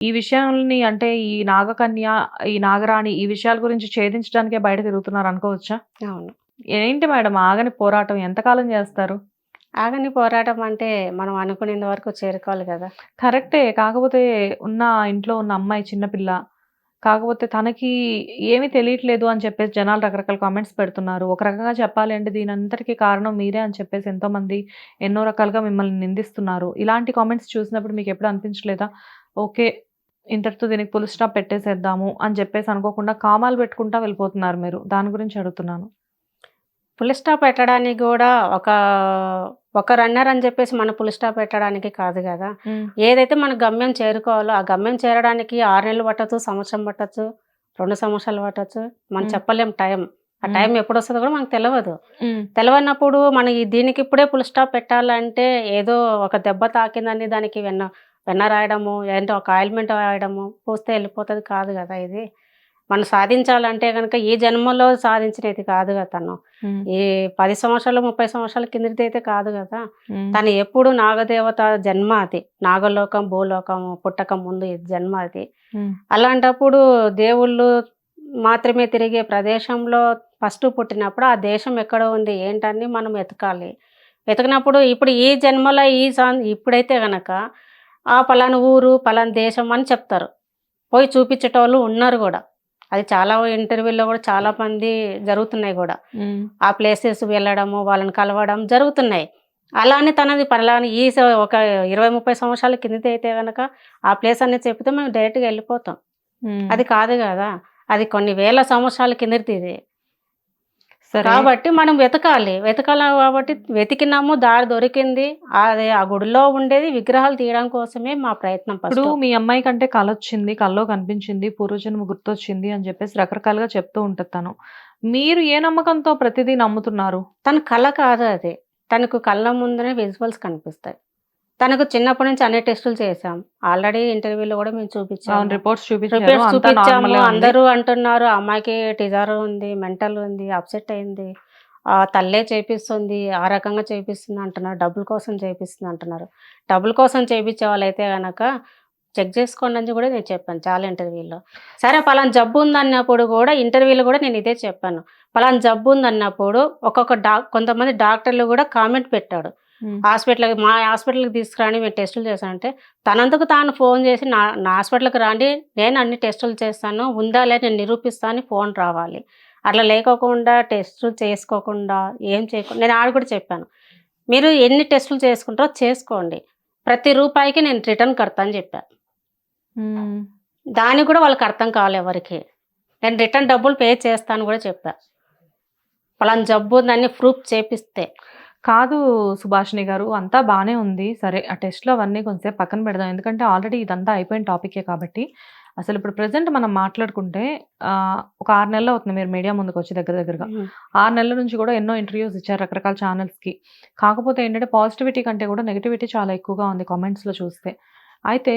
ఈ విషయాల్ని అంటే ఈ నాగకన్య, ఈ నాగరాణి ఈ విషయాల గురించి ఛేదించడానికే బయట తిరుగుతున్నారు అనుకోవచ్చా? అవును. ఏంటి మేడం ఆగని పోరాటం ఎంతకాలం చేస్తారు? ఆగని పోరాటం అంటే మనం అనుకునేంత వరకు చేరుకోవాలి కదా! కరెక్టే. కాకపోతే ఉన్న ఇంట్లో ఉన్న అమ్మాయి చిన్న పిల్ల. కాకపోతే తనకి ఏమీ తెలియట్లేదు అని చెప్పేసి జనాలు రకరకాల కామెంట్స్ పెడుతున్నారు. ఒక రకంగా చెప్పాలి అంటే దీనంతటికి కారణం మీరే అని చెప్పేసి ఎంతోమంది ఎన్నో రకాలుగా మిమ్మల్ని నిందిస్తున్నారు. ఇలాంటి కామెంట్స్ చూసినప్పుడు మీకెప్పుడు అనిపించలేదా? ఓకే. ఇంతటితో దీనికి ఫుల్ స్టాప్ పెట్టేసేద్దాము అని చెప్పేసి అనుకోకుండా కామాలు పెట్టుకుంటా వెళ్ళిపోతున్నారు మీరు. దాని గురించి అడుగుతున్నాను. ఫుల్ స్టాప్ పెట్టడానికి గూడా ఒక ఒకరన్నారని చెప్పేసి మనం ఫుల్ స్టాప్ పెట్టడానికి కాదు! హ్మ్. ఏదైతే మన గమ్యం చేరుకోవాలో ఆ గమ్యం చేరడానికి 6 నెలలు పట్టొచ్చు, సంవత్సరం పట్టొచ్చు, 2 సంవత్సరాలు పట్టొచ్చు. మనం. చెప్పలేం టైం. ఆ. టైం ఎప్పుడొస్తదో కూడా మనకు తెలవదు. హ్మ్. తెలవనప్పుడు మనం దీనికి ఇప్పుడే ఫుల్ స్టాప్ పెట్టాలంటే ఏదో ఒక దెబ్బ తాకిందని దానికి వెన్న వెన్న రాయడము, లేదంటే ఒక ఆయింట్‌మెంట్ రాయడము, పూస్తే వెళ్ళిపోతది కాదు గదా! ఇది. మనం సాధించాలంటే గనక ఈ జన్మలో సాధించినది కాదు గదా! తను. ఈ 10 సంవత్సరాలు, 30 సంవత్సరాల కిందటిదైతే కాదు గదా! హ్మ్. తను ఎప్పుడు నాగదేవత జన్మ అది. నాగలోకం, భూలోకం పుట్టక ముందు ఈ జన్మ అది. అలాంటప్పుడు దేవుళ్ళు మాత్రమే తిరిగే ప్రదేశంలో ఫస్ట్ పుట్టినప్పుడు ఆ దేశం ఎక్కడ ఉంది ఏంటని మనం వెతకాలి. వెతికినప్పుడు ఇప్పుడు ఈ జన్మలో ఈ సం ఇప్పుడైతే గనక ఆ పలానా ఊరు, పలానా దేశం అని చెప్తారు. పోయి చూపించేటోళ్ళు ఉన్నారు గూడా. అది చాలా ఇంటర్వ్యూలో గూడా చాలా మంది జరుగుతున్నాయి. హ్మ్. ఆ ప్లేసెస్ వెళ్ళడము, వాళ్ళని కలవడం జరుగుతున్నాయి. అలా అని తనది పలానా ఈ ఒక 20, 30 సంవత్సరాల కిందటైతే గనక ఆ ప్లేస్ అనేది చెప్తే మేము డైరెక్ట్‌గా వెళ్ళిపోతాం. అది కాదు గదా! అది కొన్ని వేల సంవత్సరాల కిందటిది. కాబట్టి మనం వెతకాలి. వెతకాలి కాబట్టి వెతికినాము, దారి దొరికింది. అది ఆ గుడిలో ఉండేది విగ్రహాలు తీయడం కోసమే మా ప్రయత్నం ఇప్పుడు. మీ అమ్మాయికంటే కలొచ్చింది. కల్లో కనిపించింది. పూర్వజన్మ గుర్తొచ్చింది అని చెప్పేసి రకరకాలుగా చెప్తూ ఉంటది తను. మీరు ఏ నమ్మకంతో ప్రతిదీ నమ్ముతున్నారు? తన కల కాదు అది. తనకు కళ్ళ ముందరే విజువల్స్ కనిపిస్తాయి. తనకు చిన్నప్పటి నుంచి అన్ని టెస్టులు చేశాం. ఆల్రెడీ ఇంటర్వ్యూలో గూడా మేము. చూపించాము. రిపోర్ట్స్ చూపించాము. ఉంది. అందరూ అంటున్నారు అమ్మాయికి టిజార్ ఉంది, మెంటల్ ఉంది, అప్సెట్ అయింది. ఆ తల్లే చేపిస్తుంది, ఆ రకంగా చేపిస్తుంది అంటున్నారు. డబ్బుల కోసం చేపిస్తుంది అంటున్నారు. డబ్బుల కోసం చేపించే వాళ్ళైతే గనక చెక్ చేసుకోండి అని కూడా నేను చెప్పాను చాలా ఇంటర్వ్యూలో. సరే పలానా జబ్బు ఉందన్నప్పుడు గూడా ఇంటర్వ్యూలో గూడా నేను ఇదే చెప్పాను. పలానా జబ్బు ఉందన్నప్పుడు ఒక్కొక్క డాక్ కొంతమంది డాక్టర్లు గూడా కామెంట్ పెట్టాడు. హాస్పిటల్‌కి మా హాస్పిటల్‌కి తీసుకురండి మేము టెస్టులు చేస్తామంటే తనంతకు తాను ఫోన్ చేసి నా నా హాస్పిటల్‌కి రండి నేను అన్ని టెస్టులు చేస్తాను. ఉందా లేదా నేను నిరూపిస్తా అని ఫోన్ రావాలి. అట్లా లేకోకుండా టెస్టులు చేసుకోకుండా ఏం చేయకుండా నేను ఆడ కూడా చెప్పాను. మీరు ఎన్ని టెస్టులు చేసుకుంటారో చేసుకోండి. ప్రతి రూపాయికి నేను రిటర్న్ కడతా అని చెప్పా. హ్మ్. దానికి కూడా వాళ్ళకి అర్థం కావాలి ఎవరికీ. నేను రిటర్న్ డబ్బులు పే చేస్తాను కూడా చెప్పా. పలానా జబ్బు ఉందని ప్రూఫ్ చేపిస్తే. కాదు సుభాషిణి గారు. అంతా బానే ఉంది. సరే ఆ టెస్ట్‌లు అవన్నీ కొంసేపు పక్కన పెడదాం. ఎందుకంటే ఆల్రెడీ ఇదంతా అయిపోయిన టాపికే కాబట్టి. అసలు ఇప్పుడు ప్రెజెంట్ మనం మాట్లాడుకుంటే ఒక 6 నెలలు అవుతుంది మీరు మీడియా ముందుకొచ్చి దగ్గర దగ్గరగా. 6 నెలల నుంచి కూడా ఎన్నో ఇంటర్వ్యూస్ ఇచ్చారు రకరకాల ఛానల్స్‌కి. కాకపోతే ఏంటంటే పాజిటివిటీ కంటే కూడా నెగటివిటీ చాలా ఎక్కువగా ఉంది కామెంట్స్‌లో చూస్తే. అయితే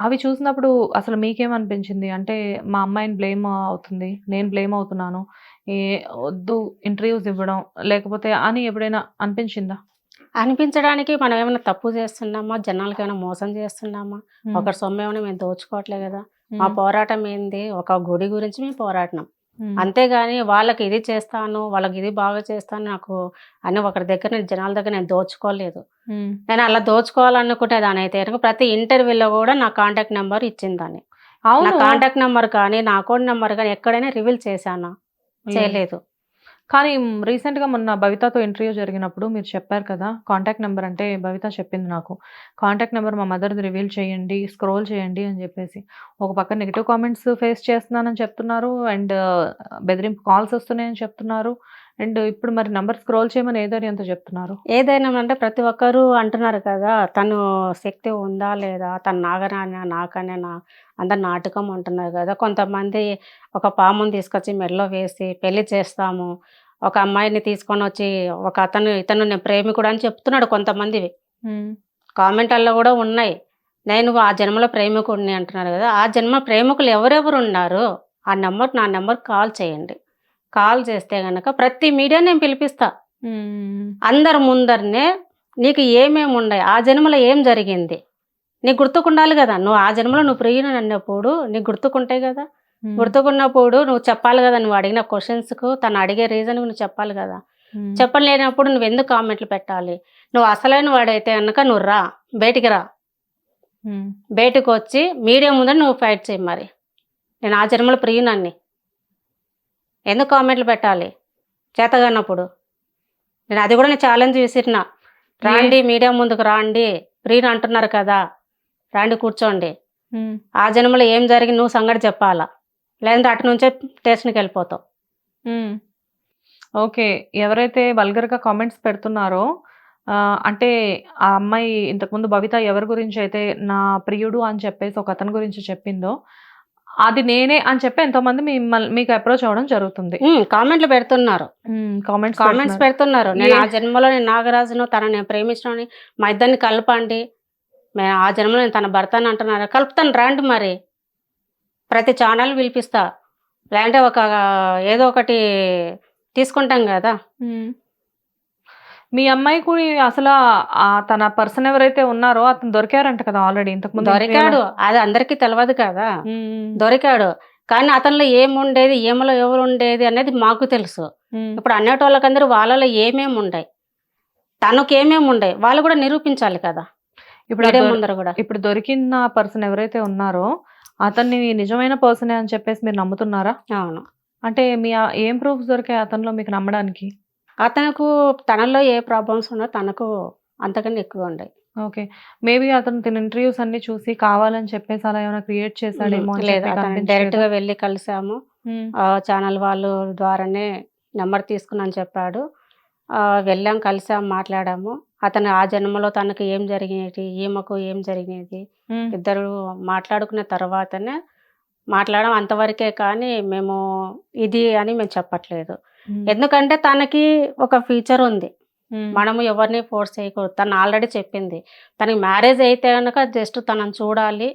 అవి చూసినప్పుడు అసలు మీకేమనిపించింది? అంటే మా అమ్మాయిని బ్లేమ్ అవుతుంది. నేను బ్లేమ్ అవుతున్నాను. ఏ వద్దు ఇంటర్వ్యూస్ ఇవ్వడం లేకపోతే అని ఎప్పుడైనా అనిపించిందా? అనిపించడానికి మనం ఏమైనా తప్పు చేస్తున్నామా? జనాలకేమైనా మోసం చేస్తున్నామా? ఒకరి సొమ్ము ఏమైనా మేము దోచుకోవట్లే కదా! మా. పోరాటం ఏంది? ఒక గుడి గురించి మేము పోరాడినాం. అంతేగాని వాళ్ళకి ఇది చేస్తాను, వాళ్ళకి ఇది బాగా చేస్తాను నాకు అని ఒకరి దగ్గర నేను జనాల దగ్గర నేను దోచుకోలేదు. నేను అలా దోచుకోవాలనుకునే దానైతే గనుక ప్రతి ఇంటర్వ్యూలో కూడా నా కాంటాక్ట్ నెంబర్ ఇచ్చిందాన్ని. నా. కాంటాక్ట్ నెంబర్ కానీ, నా అకౌంట్ నెంబర్ కానీ ఎక్కడైనా రివీల్ చేశానా? లేదు. చేయలేదు. కానీ రీసెంట్‌గా మొన్న బవితాతో ఇంటర్వ్యూ జరిగినప్పుడు మీరు చెప్పారు కదా! కాంటాక్ట్ నంబర్ అంటే బబిత చెప్పింది నాకు. కాంటాక్ట్ నంబర్ మా మదర్‌ది రివీల్ చేయండి, స్క్రోల్ చేయండి అని చెప్పేసి. ఒక పక్క నెగెటివ్ కామెంట్స్ ఫేస్ చేస్తున్నానని చెప్తున్నారు. అండ్ బెదిరింపు కాల్స్ వస్తున్నాయని చెప్తున్నారు. అండ్ ఇప్పుడు మరి నంబర్ స్క్రోల్ చేయమని ఏ ధైర్యంతో చెప్తున్నారు? ఏదైనా అంటే ప్రతి ఒక్కరు అంటున్నారు కదా! తను శక్తి ఉందా? లేదా? తను నాగరాణా? నాకన్యనా? అందరు నాటకం అంటున్నారు కదా! కొంతమంది ఒక పాముని తీసుకొచ్చి మెడలో వేసి పెళ్ళి చేస్తాము. ఒక అమ్మాయిని తీసుకొనొచ్చి ఒక అతను ఇతను నేను ప్రేమికుడు అని చెప్తున్నాడు కొంతమందివి. హ్మ్. కామెంట్‌ల్లో కూడా ఉన్నాయి. నేను ఆ జన్మలో ప్రేమికుడిని అంటున్నారు కదా! ఆ జన్మ ప్రేమికులు ఎవరెవరు ఉన్నారు? ఆ నంబర్ నా నంబర్‌కి కాల్ చేయండి. కాల్ చేస్తే గనక ప్రతి మీడియా నేను పిలిపిస్తా. అందరి ముందరనే నీకు ఏమేమి ఉన్నాయి? ఆ జన్మలో ఏం జరిగింది? నీకు గుర్తుకుండాలి కదా నువ్వు ఆ జన్మలో నువ్వు ప్రియుని అన్నప్పుడు నీకు గుర్తుకుంటాయి కదా? గుర్తుకున్నప్పుడు నువ్వు చెప్పాలి కదా నువ్వు అడిగిన క్వశ్చన్స్కు తను అడిగే రీజన్ నువ్వు చెప్పాలి కదా? చెప్పలేనప్పుడు నువ్వు ఎందుకు కామెంట్లు పెట్టాలి? నువ్వు అసలైన వాడైతే కనుక నువ్వు రా బయటికి రా. బయటకు వచ్చి మీడియా ముందర నువ్వు ఫైట్ చేయి మరి. నేను ఆ జన్మలో ప్రియునన్ని ఎందుకు కామెంట్లు పెట్టాలి? చేతగానప్పుడు. నేను అది కూడా నేను ఛాలెంజ్ విసిరిన రాండి మీడియా ముందుకు రాండి. ప్రియుని అంటున్నారు కదా. రాండి కూర్చోండి. ఆ జన్మలో ఏం జరిగింది నువ్వు సంగతి చెప్పాలా? లేదంటే అటు నుంచే స్టేషన్కి వెళ్ళిపోతావు. ఓకే. ఎవరైతే వల్గర్గా కామెంట్స్ పెడుతున్నారో అంటే ఆ అమ్మాయి ఇంతకుముందు భవిత ఎవరి గురించి అయితే నా ప్రియుడు అని చెప్పేసి ఒక అతని గురించి చెప్పిందో అది నేనే అని చెప్పి ఎంతోమంది మిమ్మల్ని మీకు అప్రోచ్ అవ్వడం జరుగుతుంది. కామెంట్లు పెడుతున్నారు. కామెంట్స్ కామెంట్స్ పెడుతున్నారు. నేను ఆ జన్మలో నేను నాగరాజును తన నేను ప్రేమించిన మా ఇద్దరిని కలపండి. మేము ఆ జన్మలో నేను తన భర్తని అంటున్నారు కలుపుతాను రండి మరి. ప్రతి ఛానల్ పిలిపిస్తా. లేదంటే ఒక ఏదో ఒకటి తీసుకుంటాం కదా. మీ అమ్మాయికి అసలు ఆ తన పర్సన్ ఎవరైతే ఉన్నారో అతను దొరికారంట కదా ఆల్రెడీ ఇంతకు ముందు దొరికాడు. అది అందరికీ తెలియదు కదా. దొరికాడు. కానీ అతనిలో ఏముండేది ఏమలో ఎవరు ఉండేది అనేది మాకు తెలుసు. ఇప్పుడు అన్నేటోళ్ళకందరూ వాళ్ళలో ఏమేమి ఉన్నాయి తనకు ఏమేమి ఉన్నాయి వాళ్ళు కూడా నిరూపించాలి కదా. ఇప్పుడు కూడా. ఇప్పుడు దొరికిన పర్సన్ ఎవరైతే ఉన్నారో అతన్ని నిజమైన పర్సనే అని చెప్పేసి మీరు నమ్ముతున్నారా? అవును. అంటే మీ ఏం ప్రూఫ్స్ దొరికాయి అతనిలో మీకు నమ్మడానికి? అతనుకు తనలో ఏ ప్రాబ్లమ్స్ ఉన్నా తనకు అంతకన్నా ఎక్కువ ఉన్నాయి ఓకే. మేబీ అతను తన ఇంటర్వ్యూస్ అన్ని చూసి కావాలని చెప్పేసి అలా ఏమైనా క్రియేట్ చేశాడేమో లేదు? డైరెక్ట్గా వెళ్ళి కలిసాము. ఛానల్ వాళ్ళు ద్వారానే నెంబర్ తీసుకున్నాను చెప్పాడు. వెళ్ళాం కలిసాం మాట్లాడాము. అతను ఆ జన్మలో తనకు ఏం జరిగినది ఈమెకు ఏం జరిగినది ఉమ్, ఇద్దరు మాట్లాడుకున్న తర్వాతనే మాట్లాడడం అంతవరకే కానీ మేము ఇది అని మేము చెప్పట్లేదు. ఎందుకంటే తనకి ఒక ఫ్యూచర్ ఉంది. మనము ఎవరిని ఫోర్స్ చేయకూడదు. తను ఆల్రెడీ చెప్పింది. తనకి మ్యారేజ్ అయితే కనుక జస్ట్ తనని చూడాలి.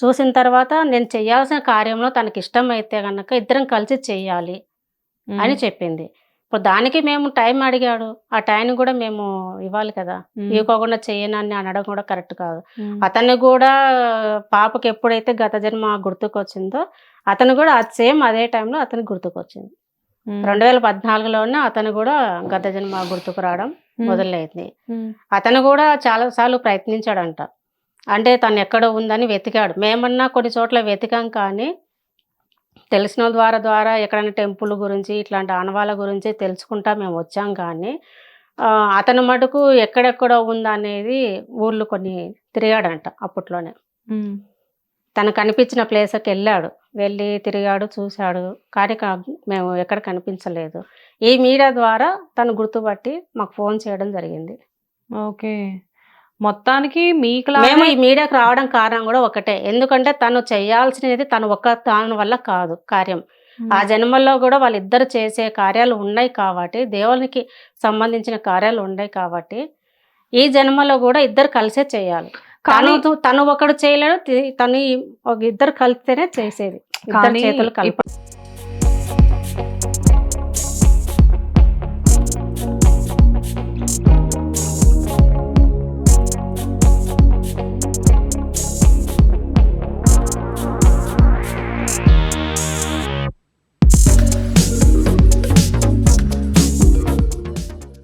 చూసిన తర్వాత నేను చేయాల్సిన కార్యంలో తనకి ఇష్టం అయితే కనుక ఇద్దరం కలిసి చెయ్యాలి ఉమ్, అని చెప్పింది. ఇప్పుడు దానికి మేము టైం అడిగాడు. ఆ టైం కూడా మేము ఇవ్వాలి కదా. ఇవ్వకుండా చేయనని అనడం కూడా కరెక్ట్ కాదు. అతను కూడా పాపకి ఎప్పుడైతే గత జన్మ గుర్తుకొచ్చిందో అతను కూడా సేమ్ అదే టైంలో అతనికి గుర్తుకొచ్చింది. రెండు వేల పద్నాలుగులోనే అతను కూడా గత జన్మ గుర్తుకు రావడం మొదలైంది. అతను కూడా చాలా సార్లు ప్రయత్నించాడంట. అంటే తను ఎక్కడ ఉందని వెతికాడు. మేమన్నా కొన్ని చోట్ల వెతికాం కానీ తెలిసిన ద్వారా ద్వారా ఎక్కడైనా టెంపుల్ గురించి ఇట్లాంటి ఆనవాళ్ళ గురించి తెలుసుకుంటా మేము వచ్చాం. కానీ అతను మటుకు ఎక్కడెక్కడ ఉందనేది ఊర్లు కొన్ని తిరిగాడంట అప్పట్లోనే. ఉమ్, తను కనిపించిన ప్లేస్కి వెళ్ళాడు. వెళ్ళి తిరిగాడు చూశాడు. కానీ మేము ఎక్కడ కనిపించలేదు. ఈ మీడియా ద్వారా తను గుర్తుపట్టి మాకు ఫోన్ చేయడం జరిగింది. ఓకే. మొత్తానికి మీకు మేము ఈ మీడియాకి రావడం కారణం కూడా ఒకటే. ఎందుకంటే తను చేయాల్సినది తను ఒక్క దాని వల్ల కాదు కార్యం. ఆ జన్మల్లో కూడా వాళ్ళిద్దరు చేసే కార్యాలు ఉన్నాయి కాబట్టి దేవునికి సంబంధించిన కార్యాలు ఉన్నాయి కాబట్టి ఈ జన్మలో కూడా ఇద్దరు కలిసే చేయాలి. కానీ తను తను ఒకడు చేయలేడు తను ఇద్దరు కలిస్తేనే చేసేది. ఇద్దరు చేతులు కలిపి.